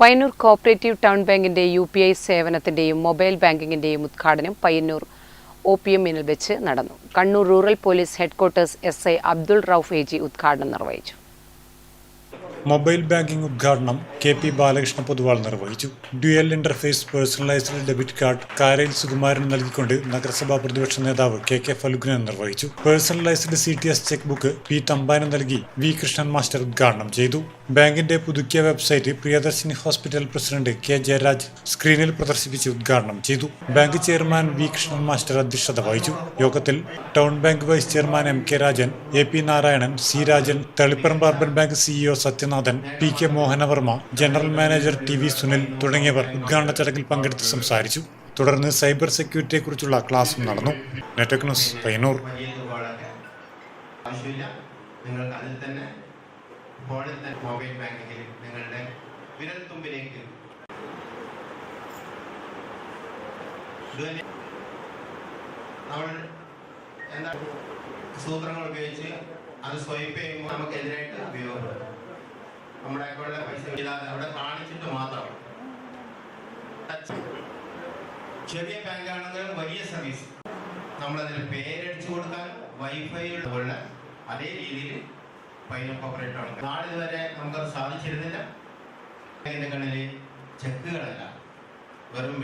Payyanur cooperative town ബാങ്കിന്റെ U P I സേവനത്തിന്റെയും mobile ബാങ്കിങ്ങിന്റെയും ഉദ്ഘാടനം പയ്യന്നൂർ ഒ പി എമ്മിനിൽ വെച്ച് നടന്നു. Kannur rural police headquarters S I Abdul Rauf A G ഉദ്ഘാടനം നിർവഹിച്ചു. മൊബൈൽ ബാങ്കിംഗ് ഉദ്ഘാടനം കെ പി ബാലകൃഷ്ണ പൊതുവാൾ നിർവഹിച്ചു. Dual interface personalised debit card Karayil Sukumaran നൽകിക്കൊണ്ട് നഗരസഭാ പ്രതിപക്ഷ നേതാവ് കെ കെ ഫലുഗ്രൻ നിർവഹിച്ചു. Personalised C T S cheque book P തമ്പാനം നൽകി വി കൃഷ്ണൻ മാസ്റ്റർ ഉദ്ഘാടനം ചെയ്തു. ബാങ്കിന്റെ പുതുക്കിയ website Priyadarshini hospital president K Jayaraj സ്ക്രീനിൽ പ്രദർശിപ്പിച്ച് ഉദ്ഘാടനം ചെയ്തു. Bank chairman V Krishnan master അധ്യക്ഷത വഹിച്ചു. യോഗത്തിൽ town bank vice chairman M K Rajan A P Narayanan C Rajan Taliparamba urban bank CEO Sathyanathan P K Mohanavarma general manager T V Sunil തുടങ്ങിയവർ ഉദ്ഘാടന ചടങ്ങിൽ പങ്കെടുത്ത് സംസാരിച്ചു. തുടർന്ന് സൈബർ സെക്യൂരിറ്റിയെക്കുറിച്ചുള്ള ക്ലാസും നടന്നു. നെറ്റ്വർക്ക് പയ്യന്നൂർ. നിങ്ങൾക്ക് അതിൽ തന്നെ ഫോണിൽ തന്നെ മൊബൈൽ ബാങ്കിങ്ങിൽ നിങ്ങളുടെ വിരൽ തുമ്പിലേക്ക്. നമ്മൾ എന്താ സൂത്രങ്ങൾ ഉപയോഗിച്ച് അത് സ്വൈപ്പ് ചെയ്യുമ്പോൾ നമുക്കെതിരായിട്ട് ഉപയോഗപ്പെടും നമ്മുടെ അക്കൗണ്ടിലെ പൈസ ഇല്ലാതെ അവിടെ കാണിച്ചിട്ട് മാത്രം. ചെറിയ ബാങ്കാണെങ്കിൽ വലിയ സർവീസ് നമ്മളതിന് പേരടിച്ചു കൊടുക്കാൻ വൈഫൈ ഉള്ള അതേ രീതിയിൽ പൈന കോപ്പറേറ്റർ ആണ്. നാളിതുവരെ നമുക്കത് സാധിച്ചിരുന്നില്ല. ഇതിന്റെ കണ്ണിൽ ചെക്കുകളല്ല വെറും